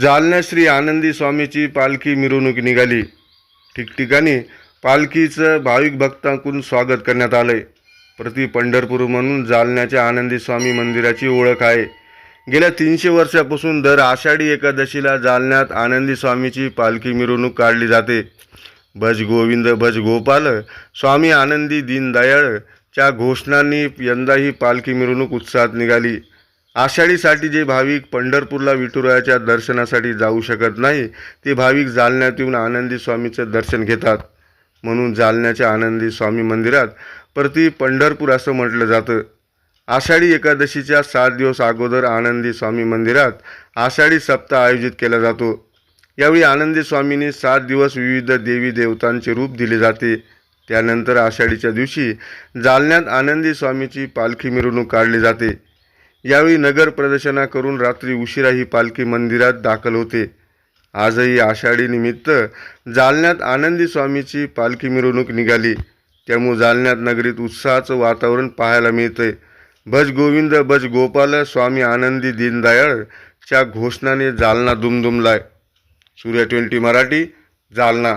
जालना श्री आनंदी स्वामीची पालखी मिरवणूक निघाली. ठिकठिकाणी पालखीचं भाविक भक्तांकडून स्वागत करण्यात आलंय. प्रति पंढरपूर म्हणून जालन्याच्या आनंदी स्वामी मंदिराची ओळख आहे. गेल्या तीनशे वर्षापासून दर आषाढी एकादशीला जालन्यात आनंदी स्वामीची पालखी मिरवणूक काढली जाते. भज गोविंद भज गोपाल स्वामी आनंदी दीनदयाळ च्या घोषणांनी यंदा ही पालखी मिरवणूक उत्साहात निघाली. आषाढीसाठी जे भाविक पंढरपूरला विठुरायाच्या दर्शनासाठी जाऊ शकत नाही ते भाविक जालन्यात येऊन आनंदी स्वामीचं दर्शन घेतात. म्हणून जालन्याच्या आनंदी स्वामी मंदिरात प्रति पंढरपूर असं म्हटलं जातं. आषाढी एकादशीच्या सात दिवस अगोदर आनंदी स्वामी मंदिरात आषाढी सप्ताह आयोजित केला जातो. यावेळी आनंदी स्वामींनी सात दिवस विविध देवी देवतांचे रूप दिले जाते. त्यानंतर आषाढीच्या दिवशी जालन्यात आनंदी स्वामीची पालखी मिरवणूक काढली जाते. यावेळी नगर प्रदर्शना करून रात्री उशिरा ही पालखी मंदिरात दाखल होते. आजही आषाढी निमित्त जालन्यात आनंदी स्वामीची पालखी मिरवणूक निघाली. त्यामुळे जालन्यात नगरीत उत्साहाचं वातावरण पाहायला मिळतंय. भज गोविंद भज गोपाल स्वामी आनंदी दीनदयाळ च्या घोषणाने जालना दुमदुमलाय. सूर्या ट्वेंटी मराठी जालना.